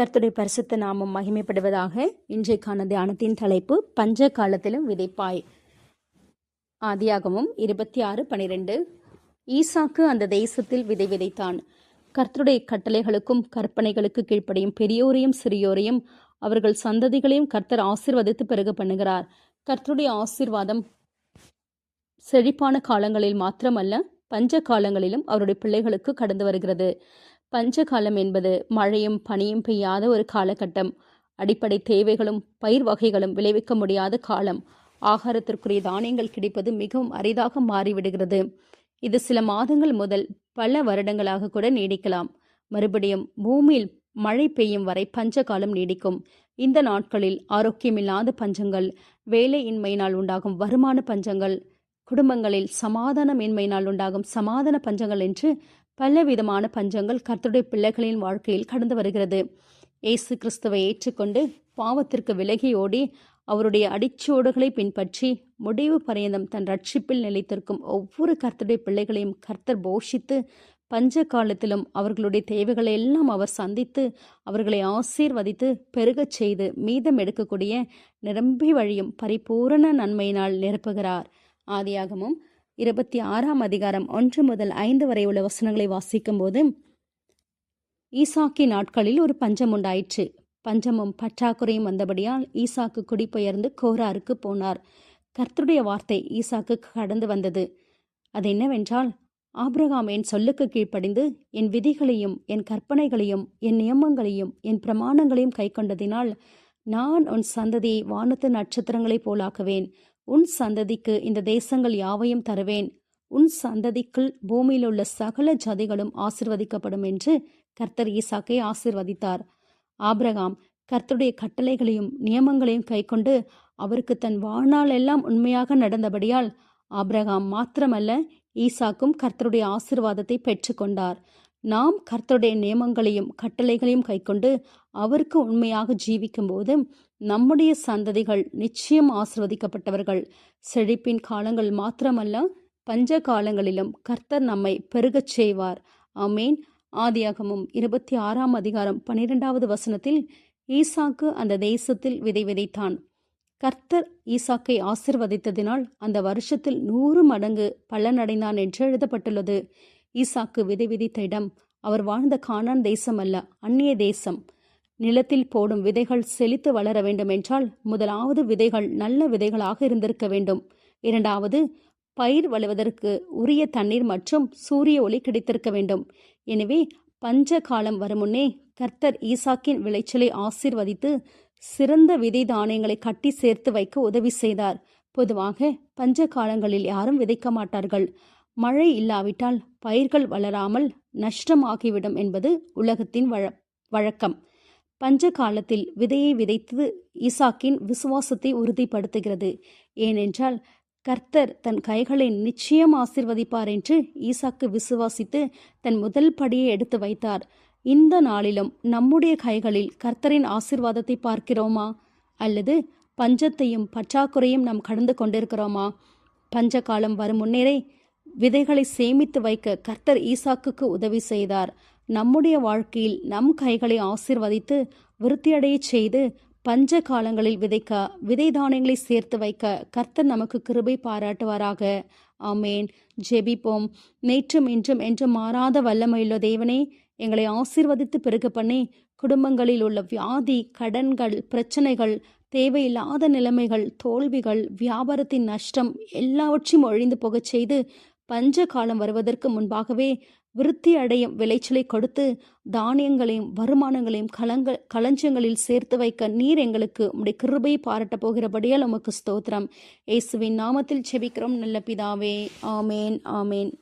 கர்த்துடைய பரிசுத்த நாமம் மகிமைப்படுவதாக இன்றைக்கான தியானத்தின் தலைப்பு பஞ்ச காலத்திலும் விதைப்பாய். ஆதியாகமும் இருபத்தி ஆறு பனிரெண்டு. ஈசாக்கு அந்த தேசத்தில் விதை விதைத்தான். கர்த்தருடைய கட்டளைகளுக்கும் கற்பனைகளுக்கு கீழ்ப்படியும் பெரியோரையும் சிறியோரையும் அவர்கள் சந்ததிகளையும் கர்த்தர் ஆசிர்வதித்து பிறகு பண்ணுகிறார். கர்த்தருடைய ஆசீர்வாதம் செழிப்பான காலங்களில் மாத்திரமல்ல பஞ்ச காலங்களிலும் அவருடைய பிள்ளைகளுக்கு கடந்து வருகிறது. பஞ்சகாலம் என்பது மழையும் பனியும் பெய்யாத ஒரு காலகட்டம். அடிப்படை தேவைகளும் பயிர் வகைகளும் விளைவிக்க முடியாத காலம். ஆகாரத்திற்குரிய தானியங்கள் கிடைப்பது மிகவும் அரிதாக மாறிவிடுகிறது. இது சில மாதங்கள் முதல் பல வருடங்களாக கூட நீடிக்கலாம். மறுபடியும் பூமியில் மழை பெய்யும் வரை பஞ்சகாலம் நீடிக்கும். இந்த நாட்களில் ஆரோக்கியமில்லாத பஞ்சங்கள் வேலையின்மையினால் உண்டாகும் வருமான பஞ்சங்கள் குடும்பங்களில் சமாதானமின்மையினால் உண்டாகும் சமாதான பஞ்சங்கள் என்று பலவிதமான பஞ்சங்கள் கர்த்தருடைய பிள்ளைகளின் வாழ்க்கையில் கடந்து வருகிறது. இயேசு கிறிஸ்துவை ஏற்றுக்கொண்டு பாவத்திற்கு விலகி ஓடி அவருடைய அடிச்சோடுகளை பின்பற்றி முடிவு பரியந்தம் தன் ரட்சிப்பில் நிலைத்திருக்கும் ஒவ்வொரு கர்த்தருடைய பிள்ளைகளையும் கர்த்தர் போஷித்து பஞ்ச காலத்திலும் அவர்களுடைய தேவைகளை எல்லாம் அவர் சந்தித்து அவர்களை ஆசீர்வதித்து பெருகச் செய்து மீதம் எடுக்கக்கூடிய நிரம்பி வழியும் பரிபூரண நன்மையினால் நிரப்புகிறார். ஆதியாகமும் இருபத்தி ஆறாம் அதிகாரம் ஒன்று முதல் ஐந்து வரை உள்ள வசனங்களை வாசிக்கும் போது ஈசாக்கி நாட்களில் ஒரு பஞ்சம் உண்டாயிற்று. பஞ்சமும் பற்றாக்குறையும் வந்தபடியால் ஈசாக்கு குடிபெயர்ந்து கோராருக்கு போனார். கர்த்தருடைய வார்த்தை ஈசாக்கு கடந்து வந்தது. அது என்னவென்றால் ஆப்ரகாம் என் சொல்லுக்கு கீழ்ப்படிந்து என் விதிகளையும் என் கற்பனைகளையும் என் நியமங்களையும் என் பிரமாணங்களையும் கைக்கொண்டதினால் நான் உன் சந்ததியை வானத்து நட்சத்திரங்களைப் போலாக்குவேன். உன் சந்ததிக்கு இந்த தேசங்கள் யாவையும் தருவேன். உன் சந்ததிக்குள் பூமியில் உள்ள சகல ஜதிகளும் ஆசிர்வதிக்கப்படும் என்று கர்த்தர் ஈசாக்கை ஆசிர்வதித்தார். ஆபிரகாம் கர்த்தருடைய கட்டளைகளையும் நியமங்களையும் கைக்கொண்டு அவருக்கு தன் வாழ்நாள் எல்லாம் உண்மையாக நடந்தபடியால் ஆபிரகாம் மாத்திரமல்ல ஈசாக்கும் கர்த்தருடைய ஆசிர்வாதத்தை பெற்றுக்கொண்டார். நாம் கர்த்தருடைய நியமங்களையும் கட்டளைகளையும் கைக்கொண்டு அவருக்கு உண்மையாக ஜீவிக்கும் போது நம்முடைய சந்ததிகள் நிச்சயம் ஆசிர்வதிக்கப்பட்டவர்கள். செழிப்பின் காலங்கள் மாத்திரமல்ல பஞ்ச காலங்களிலும் கர்த்தர் நம்மை பெருகச் செய்வார். ஆமேன். ஆதியாகமும் இருபத்தி ஆறாம் அதிகாரம் பன்னிரெண்டாவது வசனத்தில் ஈசாக்கு அந்த தேசத்தில் விதை விதைத்தான். கர்த்தர் ஈசாக்கை ஆசிர்வதித்ததினால் அந்த வருஷத்தில் நூறு மடங்கு பலனடைந்தான் என்று எழுதப்பட்டுள்ளது. ஈசாக்கு விதை விதித்த இடம் அவர் வாழ்ந்த கானான் தேசம் அல்ல அந்நிய தேசம். நிலத்தில் போடும் விதைகள் செழித்து வளர வேண்டும் என்றால் முதலாவது விதைகள் நல்ல விதைகளாக இருந்திருக்க வேண்டும். இரண்டாவது பயிர் வளர்வதற்கு உரிய தண்ணீர் மற்றும் சூரிய ஒளி கிடைத்திருக்க வேண்டும். எனவே பஞ்ச காலம் வரும் முன்னே கர்த்தர் ஈசாக்கின் விளைச்சலை ஆசீர்வதித்து சிறந்த விதை தானியங்களை கட்டி சேர்த்து வைக்க உதவி செய்தார். பொதுவாக பஞ்ச காலங்களில் யாரும் விதைக்க மாட்டார்கள். மழை இல்லாவிட்டால் பயிர்கள் வளராமல் நஷ்டமாகிவிடும் என்பது உலகத்தின் வழ வழக்கம். பஞ்ச காலத்தில் விதையை விதைத்து ஈசாக்கின் விசுவாசத்தை உறுதிப்படுத்துகிறது. ஏனென்றால் கர்த்தர் தன் கைகளை நிச்சயம் ஆசிர்வதிப்பார் என்று ஈசாக்கு விசுவாசித்து தன் முதல் படியை எடுத்து வைத்தார். இந்த நாளிலும் நம்முடைய கைகளில் கர்த்தரின் ஆசிர்வாதத்தை பார்க்கிறோமா? அல்லது பஞ்சத்தையும் பற்றாக்குறையும் நாம் கடந்து கொண்டிருக்கிறோமா? பஞ்ச காலம் வரும் முன்னேறே விதைகளை சேமித்து வைக்க கர்த்தர் ஈசாக்குக்கு உதவி செய்தார். நம்முடைய வாழ்க்கையில் நம் கைகளை ஆசிர்வதித்து விருத்தியடைய செய்து பஞ்ச காலங்களில் விதைக்க விதை தானியங்களை சேர்த்து வைக்க கர்த்தர் நமக்கு கிருபை பாராட்டுவாராக. ஆமேன். ஜெபிப்போம். நேற்றும் இன்றும் என்றும் மாறாத வல்லமையுள்ள தேவனே எங்களை ஆசிர்வதித்து பெருக பண்ணி குடும்பங்களில் உள்ள வியாதி கடன்கள் பிரச்சனைகள் தேவையில்லாத நிலைமைகள் தோல்விகள் வியாபாரத்தின் நஷ்டம் எல்லாவற்றையும் ஒழிந்து போகச் செய்து பஞ்ச காலம் வருவதற்கு முன்பாகவே விருத்தி அடையும் விளைச்சலை கொடுத்து தானியங்களையும் வருமானங்களையும் கலங்க களஞ்சியங்களில் சேர்த்து வைக்க நீர் எங்களுக்கு உடைய கிருபை பாராட்டப் போகிறபடியால் உமக்கு ஸ்தோத்திரம். இயேசுவின் நாமத்தில் செபிக்கிறோம். நல்ல பிதாவே. ஆமேன் ஆமேன்.